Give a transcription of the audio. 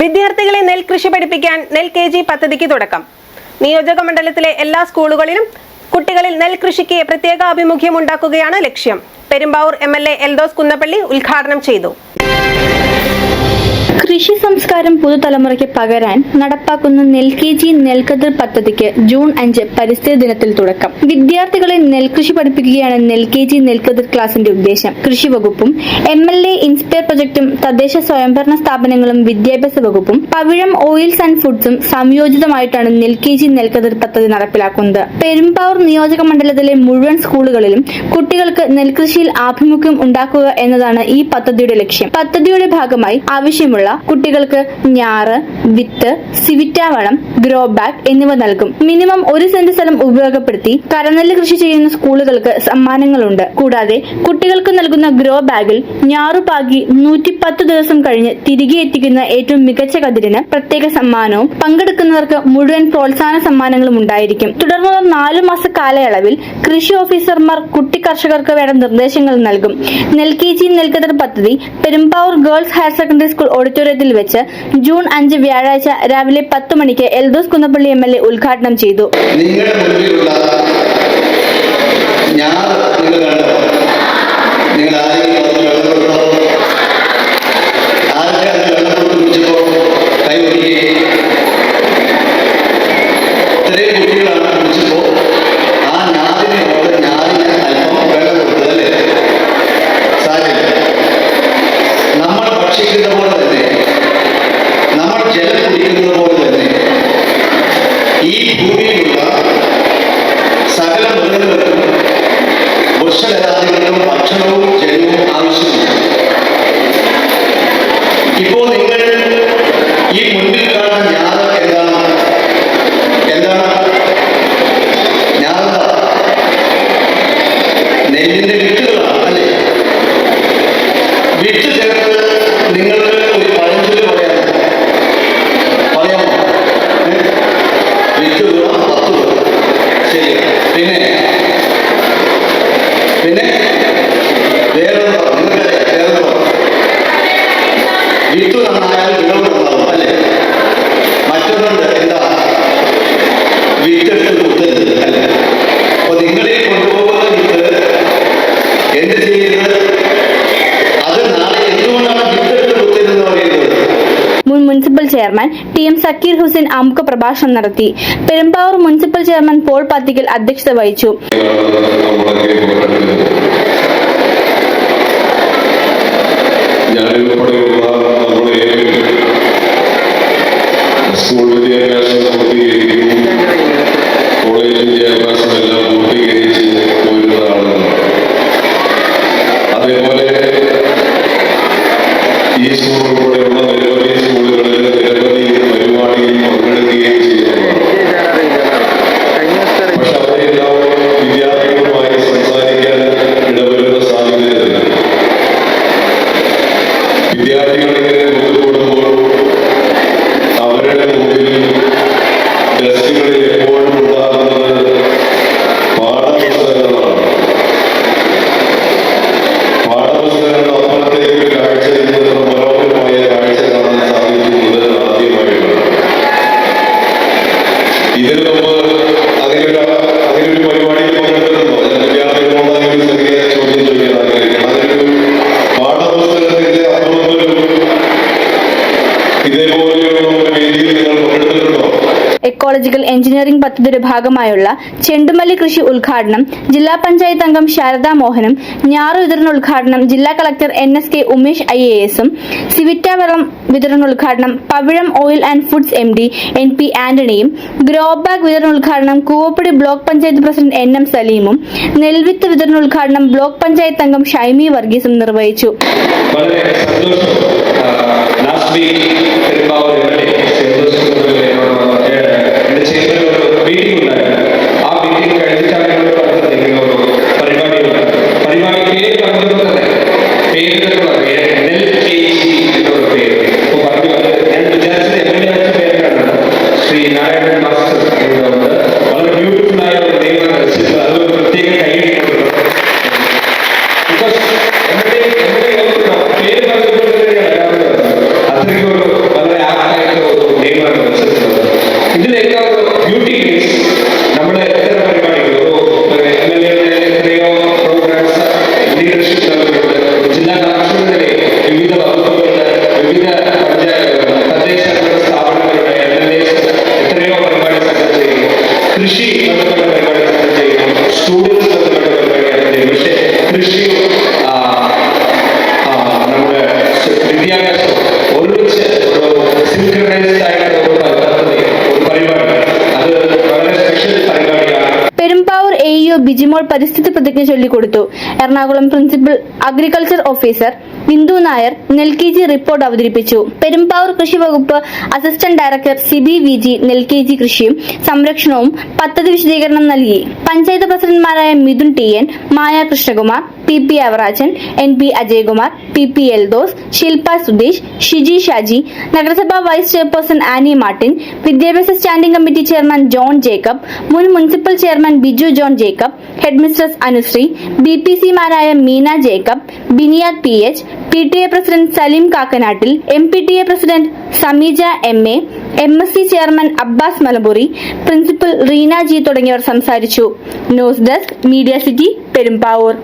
വിദ്യാർത്ഥികളെ നെൽകൃഷി പഠിപ്പിക്കാൻ നെൽ കെ ജി പദ്ധതിക്ക് തുടക്കം. നിയോജക മണ്ഡലത്തിലെ എല്ലാ സ്കൂളുകളിലും കുട്ടികളിൽ നെൽകൃഷിക്ക് പ്രത്യേക ആഭിമുഖ്യം ഉണ്ടാക്കുകയാണ് ലക്ഷ്യം. Perumbavoor M L A Eldhose Kunnappilly ഉദ്ഘാടനം ചെയ്തു. കൃഷി സംസ്കാരം പുതുതലമുറയ്ക്ക് പകരാൻ നടപ്പാക്കുന്ന നെൽ കെ ജി പദ്ധതിക്ക് ജൂൺ അഞ്ച് പരിസ്ഥിതി ദിനത്തിൽ തുടക്കം. വിദ്യാർത്ഥികളെ നെൽകൃഷി പഠിപ്പിക്കുകയാണ് നെൽ കെ ജി ക്ലാസിന്റെ ഉദ്ദേശം. കൃഷി വകുപ്പും എം എൽ എ ഇൻസ്പയർ പ്രൊജക്ടും തദ്ദേശ സ്വയംഭരണ സ്ഥാപനങ്ങളും വിദ്യാഭ്യാസ വകുപ്പും പവിഴം ഓയിൽസ് ആൻഡ് ഫുഡ്സും സംയോജിതമായിട്ടാണ് നെൽ കെ ജി പദ്ധതി നടപ്പിലാക്കുന്നത്. പെരുമ്പാവൂർ നിയോജക മണ്ഡലത്തിലെ മുഴുവൻ സ്കൂളുകളിലും കുട്ടികൾക്ക് നെൽകൃഷിയിൽ ആഭിമുഖ്യം ഉണ്ടാക്കുക എന്നതാണ് ഈ പദ്ധതിയുടെ ലക്ഷ്യം. പദ്ധതിയുടെ ഭാഗമായി ആവശ്യമുള്ള കുട്ടികൾക്ക് ഞാറ് വിത്ത് സിവിറ്റാവളം ഗ്രോ ബാഗ് എന്നിവ നൽകും. മിനിമം ഒരു സെന്റ് സ്ഥലം ഉപയോഗപ്പെടുത്തി കരനെല്ല് കൃഷി ചെയ്യുന്ന സ്കൂളുകൾക്ക് സമ്മാനങ്ങളുണ്ട്. കൂടാതെ കുട്ടികൾക്ക് നൽകുന്ന ഗ്രോ ബാഗിൽ ഞാറുപാകി നൂറ്റി പത്ത് ദിവസം കഴിഞ്ഞ് തിരികെ എത്തിക്കുന്ന ഏറ്റവും മികച്ച കതിരിന് പ്രത്യേക സമ്മാനവും പങ്കെടുക്കുന്നവർക്ക് മുഴുവൻ പ്രോത്സാഹന സമ്മാനങ്ങളും ഉണ്ടായിരിക്കും. തുടർന്നുള്ള നാലു മാസ കാലയളവിൽ കൃഷി ഓഫീസർമാർ കുട്ടി കർഷകർക്ക് വേണ്ട നിർദ്ദേശങ്ങൾ നൽകും. നെൽകെ ജി നെൽക്കതിർ പദ്ധതി Perumbavoor girls higher secondary school ഓഡിറ്റോറിയത്തിൽ വെച്ച് ജൂൺ അഞ്ച് വ്യാഴാഴ്ച രാവിലെ പത്ത് മണിക്ക് Eldhose Kunnappilly M L A ഉദ്ഘാടനം ചെയ്തു. നിങ്ങൾ വിത്ത് നന്നായാൽ നിങ്ങൾ നന്നാവും അല്ലേ? മറ്റൊന്നുണ്ട് എന്താ? വിത്തെടുത്ത് കുത്തരുത് അല്ലേ? അപ്പൊ നിങ്ങളെ കൊണ്ടുപോകുന്ന വിത്ത് എന്ത് ചെയ്യുന്നത്? അത് നാളെ എന്തുകൊണ്ടാണ് വിത്തെടുത്ത് കുത്തരുതെന്ന് പറയുന്നത്? മുൻ municipal chairman T M Zakir Hussain അമുഖ പ്രഭാഷണം നടത്തി. Perumbavoor municipal chairman Paul Pathikkal അധ്യക്ഷത വഹിച്ചു. സ്കൂൾ വിദ്യാഭ്യാസം എല്ലാം പൂർത്തീകരിച്ച് ആളുകളാണ് അതേപോലെ ഈ സ്കൂൾ ഉൾപ്പെടെയുള്ള നിരവധി സ്കൂളുകളിൽ നിരവധി പരിപാടിയിൽ പങ്കെടുക്കുകയും ചെയ്യുന്നതാണ് വിദ്യാർത്ഥികളുമായി സംസാരിക്കാൻ ഇടവരുന്ന വിദ്യാർത്ഥികൾ എക്കോളജിക്കൽ എഞ്ചിനീയറിംഗ് പദ്ധതിയുടെ ഭാഗമായുള്ള ചെണ്ടുമല്ലി കൃഷി ഉദ്ഘാടനം ജില്ലാ പഞ്ചായത്ത് അംഗം ശാരദാ മോഹനും ഞാറു വിതരണ ഉദ്ഘാടനം ജില്ലാ collector N S K Umesh I A എസും സിവിറ്റ വെള്ളം വിതരണ ഉദ്ഘാടനം Pavizham oil and foods M D N P ആന്റണിയും grow bag വിതരണ ഉദ്ഘാടനം Koovappady block panchayat president N M സലീമും നെൽവിത്ത് വിതരണ ഉദ്ഘാടനം ബ്ലോക്ക് പഞ്ചായത്ത് അംഗം ഷൈമി വർഗീസും നിർവഹിച്ചു. പേര് പറഞ്ഞിട്ടുള്ളത് പേരുകളുള്ള പേര് എൽ കെ ജി എന്നുള്ള പേര് ഇപ്പോൾ പറഞ്ഞു വന്നത് ഞാൻ വിചാരിച്ചത് എം എൽ എ പേരാണ് ശ്രീ നാരായണൻ മാസ്റ്റർ എന്നുള്ളത് വളരെ ബ്യൂട്ടിഫുൾ ആയ ഒരു ദൈവമാണ് രചിച്ചത് അത് ഒരു പ്രത്യേക കൈയ്യിൽ അത്രയ്ക്കൊരു വളരെ ആകാരമായിട്ടുള്ള ഒരു ദൈവമാണ് രചിച്ചത് ഇതിലേക്കാൾ ബ്യൂട്ടി ബിജിമോൾ പരിസ്ഥിതി പ്രതിജ്ഞ ചൊല്ലിക്കൊടുത്തു. Ernakulam principal agriculture officer Bindu Nair നെൽകേജി report അവതരിപ്പിച്ചു. പെരുമ്പാവൂർ കൃഷി വകുപ്പ് assistant director Sibi V G നെൽകേജി കൃഷിയും സംരക്ഷണവും പദ്ധതി വിശദീകരണം നൽകി. Panchayat പ്രസിഡന്റ്മാരായ Mithun T N Maya Krishnakumar P P Avarajan N P Ajayakumar P P Eldhose Shilpa Sudheesh Shiji Shaji നഗരസഭാ വൈസ് ചെയർപേഴ്സൺ ആനി മാർട്ടിൻ വിദ്യാഭ്യാസ standing committee chairman John Jacob മുൻ municipal chairman Biju John Jacob headmistress Anusree B P സിമാരായ Meena Jacob Biniyad P H P T A president Saleem Kakkanattil M P T A president Sameeja M A M S C chairman Abbas മലബുറി principal Reena G തുടങ്ങിയവർ സംസാരിച്ചു. News desk media city Perumbavoor.